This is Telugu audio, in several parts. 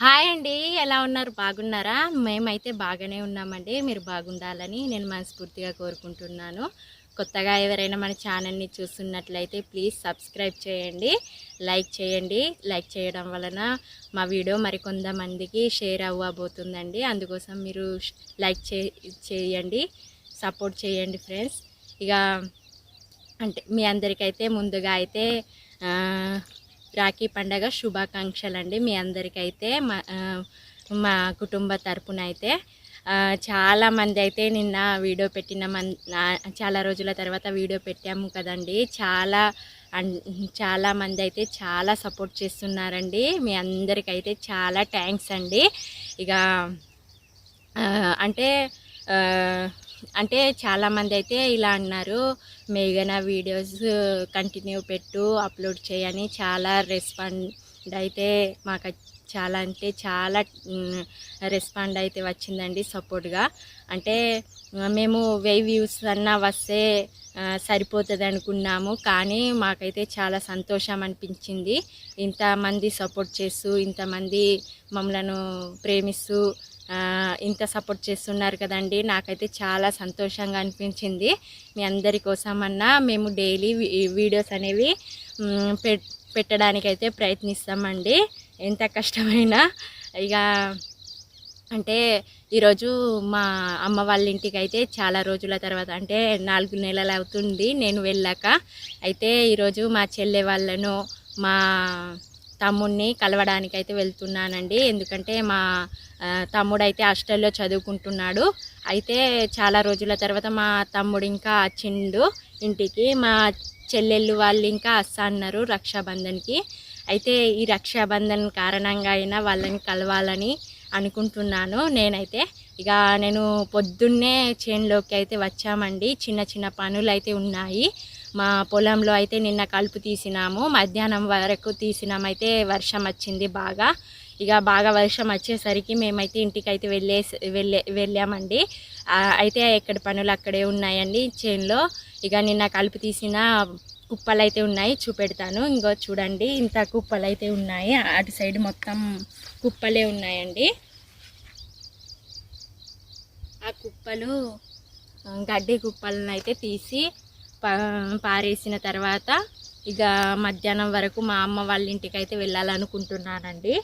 హాయ్ అండి. ఎలా ఉన్నారు? బాగున్నారా? మేమైతే బాగానే ఉన్నామండి. మీరు బాగుండాలని నేను మనస్ఫూర్తిగా కోరుకుంటున్నాను. కొత్తగా ఎవరైనా మన ఛానల్ని చూస్తున్నట్లయితే ప్లీజ్ సబ్స్క్రైబ్ చేయండి. లైక్ చేయండి. లైక్ చేయడం వలన మా వీడియో మరికొంతమందికి షేర్ అవ్వబోతుందండి. అందుకోసం మీరు లైక్ చే చేయండి. సపోర్ట్ చేయండి ఫ్రెండ్స్. ఇక అంటే మీ అందరికైతే ముందుగా అయితే రాఖీ పండగ శుభాకాంక్షలు అండి మీ అందరికైతే. మా మా కుటుంబ తరపున అయితే చాలామంది చాలా మంది అయితే నిన్న వీడియో పెట్టిన మన్ చాలా రోజుల తర్వాత వీడియో పెట్టాము కదండి. చాలా అన్ చాలా మంది అయితే చాలా సపోర్ట్ చేస్తున్నారండి. మీ అందరికైతే చాలా థ్యాంక్స్ అండి. ఇక అంటే అంటే చాలామంది అయితే ఇలా అన్నారు మేఘన వీడియోస్ కంటిన్యూ పెట్టు అప్లోడ్ చేయని చాలా రెస్పాండ్ అయితే మాకు చాలా అంటే చాలా రెస్పాండ్ అయితే వచ్చిందండి సపోర్ట్గా. అంటే మేము వెయ్యి వ్యూస్ అన్నా వస్తే సరిపోతుంది అనుకున్నాము. కానీ మాకైతే చాలా సంతోషం అనిపించింది. ఇంతమంది సపోర్ట్ చేస్తూ ఇంతమంది మమ్మలను ప్రేమిస్తూ ఇంత సపోర్ట్ చేస్తున్నారు కదండి. నాకైతే చాలా సంతోషంగా అనిపించింది. మీ అందరి కోసమన్నా మేము డైలీ వీడియోస్ అనేవి పెట్టడానికైతే ప్రయత్నిస్తామండి. ఎంత కష్టమైనా ఇక అంటే ఈరోజు మా అమ్మ వాళ్ళ ఇంటికి అయితే చాలా రోజుల తర్వాత అంటే నాలుగు నెలలు అవుతుంది నేను వెళ్ళాక. అయితే ఈరోజు మా చెల్లె వాళ్ళను మా తమ్ముడిని కలవడానికి అయితే వెళ్తున్నానండి. ఎందుకంటే మా తమ్ముడు అయితే హాస్టల్లో చదువుకుంటున్నాడు. అయితే చాలా రోజుల తర్వాత మా తమ్ముడు ఇంకా వచ్చిండు ఇంటికి. మా చెల్లెళ్ళు వాళ్ళు ఇంకా అస్సా అన్నారు రక్షాబంధన్కి. అయితే ఈ రక్షాబంధన్ కారణంగా అయినా వాళ్ళని కలవాలని అనుకుంటున్నాను నేనైతే. ఇక నేను పొద్దున్నే చేనులోకి అయితే వచ్చామండి. చిన్న చిన్న పనులు అయితే ఉన్నాయి. మా పొలంలో అయితే నిన్న కలుపు తీసినాము. మధ్యాహ్నం వరకు తీసినామైతే వర్షం వచ్చింది బాగా. ఇక బాగా వర్షం వచ్చేసరికి మేమైతే ఇంటికి అయితే వెళ్ళే వెళ్ళే వెళ్ళామండి అయితే ఎక్కడ పనులు అక్కడే ఉన్నాయండి చేనులో. ఇక నిన్న కలుపు తీసిన కుప్పలు అయితే ఉన్నాయి చూపెడతాను. ఇంకో చూడండి ఇంత కుప్పలు అయితే ఉన్నాయి. అటు సైడ్ మొత్తం కుప్పలే ఉన్నాయండి. ఆ కుప్పలు గడ్డి కుప్పలను అయితే తీసి పారేసిన తర్వాత ఇక మధ్యాహ్నం వరకు మా అమ్మ వాళ్ళ ఇంటికి అయితే వెళ్ళాలనుకుంటున్నానండి.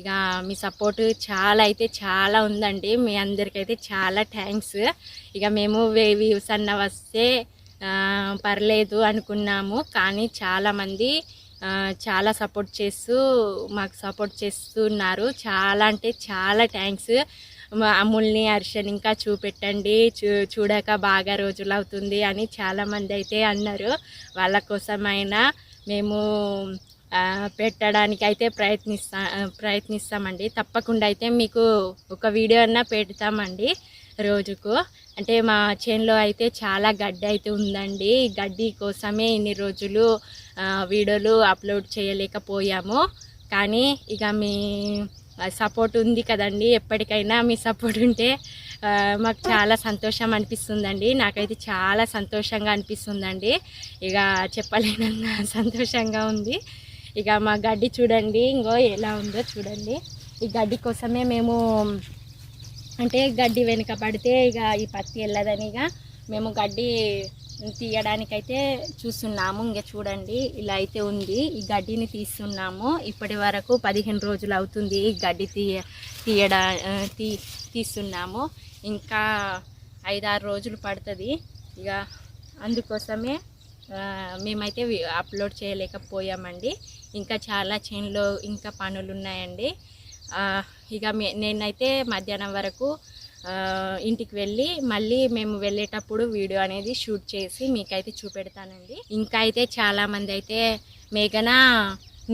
ఇక మీ సపోర్ట్ చాలా అయితే చాలా ఉందండి. మీ అందరికైతే చాలా థ్యాంక్స్. ఇక మేము వ్యూస్ అన్న వస్తే పర్లేదు అనుకున్నాము. కానీ చాలామంది చాలా సపోర్ట్ చేస్తూ మాకు సపోర్ట్ చేస్తున్నారు. చాలా అంటే చాలా థ్యాంక్స్. మా అమ్ముల్ని హర్షని ఇంకా చూపెట్టండి చూ చూడక బాగా రోజులు అవుతుంది అని చాలామంది అయితే అన్నారు. వాళ్ళ కోసమైనా మేము పెట్టడానికి అయితే ప్రయత్నిస్తా ప్రయత్నిస్తామండి. తప్పకుండా అయితే మీకు ఒక వీడియో అన్నా పెడతామండి రోజుకు. అంటే మా చేనులో అయితే చాలా గడ్డి అయితే ఉందండి. గడ్డి కోసమే ఇన్ని రోజులు వీడియోలు అప్లోడ్ చేయలేకపోయాము. కానీ ఇక మీ సపోర్ట్ ఉంది కదండి. ఎప్పటికైనా మీ సపోర్ట్ ఉంటే మాకు చాలా సంతోషం అనిపిస్తుందండి. నాకైతే చాలా సంతోషంగా అనిపిస్తుందండి. ఇక చెప్పలేనంత సంతోషంగా ఉంది. ఇక మా గడ్డి చూడండి ఇంకో ఎలా ఉందో చూడండి. ఈ గడ్డి కోసమే మేము అంటే గడ్డి వెనుక పడితే ఇక ఈ పత్తి వెళ్ళదని ఇక మేము గడ్డి తీయడానికైతే చూస్తున్నాము. ఇంకా చూడండి ఇలా అయితే ఉంది. ఈ గడ్డిని తీస్తున్నాము. ఇప్పటి వరకు పదిహేను రోజులు అవుతుంది ఈ గడ్డి తీయ తీయడా తీ తీస్తున్నాము. ఇంకా ఐదారు రోజులు పడుతుంది. ఇక అందుకోసమే మేమైతే అప్లోడ్ చేయలేకపోయామండి. ఇంకా చాలా చేనులో ఇంకా పనులు ఉన్నాయండి ఇక మే నేనైతే మధ్యాహ్నం వరకు ఇంటికి వెళ్ళి మళ్ళీ మేము వెళ్ళేటప్పుడు వీడియో అనేది షూట్ చేసి మీకైతే చూపెడతానండి. ఇంకా అయితే చాలామంది అయితే మేఘనా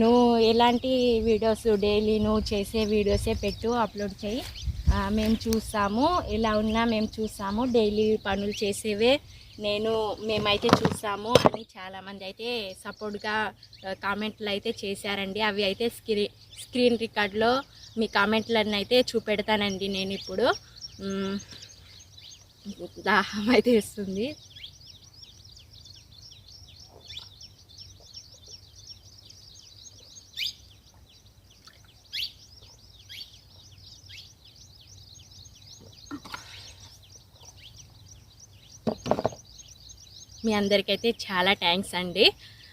నువ్వు ఎలాంటి వీడియోస్ డైలీ నువ్వు చేసే వీడియోసే పెట్టు అప్లోడ్ చేయి. మేము చూస్తాము. ఎలా ఉన్నా మేము చూస్తాము. డైలీ పనులు చేసేవే నేను మేమైతే చూస్తాము అని చాలామంది అయితే సపోర్ట్గా కామెంట్లు అయితే చేశారండి. అవి అయితే స్క్రీ స్క్రీన్ రికార్డ్లో మీ కామెంట్లను అయితే చూపెడతానండి నేను ఇప్పుడు. దాహం అయితే వేస్తుంది. మీ అందరికైతే చాలా థ్యాంక్స్ అండి.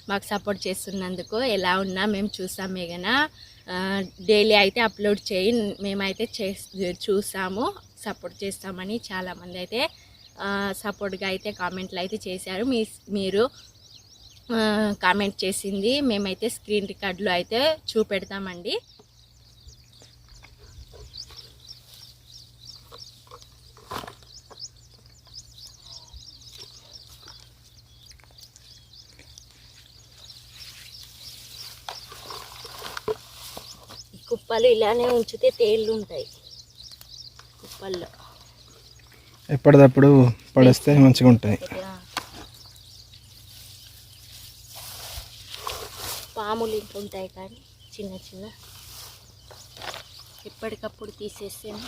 మాకు సపోర్ట్ చేస్తున్నందుకు. ఎలా ఉన్నా మేము చూసాం మేఘనా. డైలీ అయితే అప్లోడ్ చేయి మేమైతే చే చూసాము సపోర్ట్ చేస్తామని చాలామంది అయితే సపోర్ట్గా అయితే కామెంట్లు అయితే చేశారు. మీ మీరు కామెంట్ చేసింది మేమైతే స్క్రీన్ రికార్డులో అయితే చూపెడతామండి ఈ కుప్పలు ఇలానే ఉంచితే తేళ్ళు ఉంటాయి. కుప్పల్లో. ఎప్పటిదప్పుడు పడేస్తే మంచిగా ఉంటాయి. పాములు ఇంకా ఉంటాయి కానీ చిన్న చిన్న. ఎప్పటికప్పుడు తీసేస్తేనే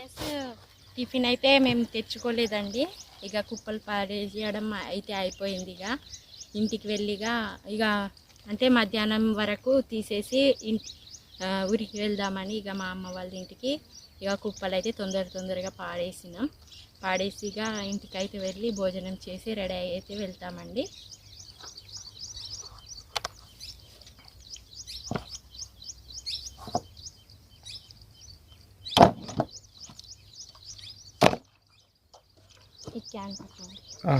బాగుంటాయి. టిఫిన్ అయితే మేము తెచ్చుకోలేదండి. ఇక కుప్పలు పారేసేయడం అయితే అయిపోయింది ఇక. ఇంటికి వెళ్ళిగా ఇక అంటే మధ్యాహ్నం వరకు తీసేసి ఇంటి ఊరికి వెళ్దామని ఇక మా అమ్మ వాళ్ళ ఇంటికి ఇక కుప్పలు అయితే తొందర తొందరగా పాడేసినాం. పాడేసి ఇక ఇంటికి అయితే వెళ్ళి భోజనం చేసి రెడీ అయితే వెళ్తామండి. ఈ క్యాన్ పట్టుకోండి ఆ,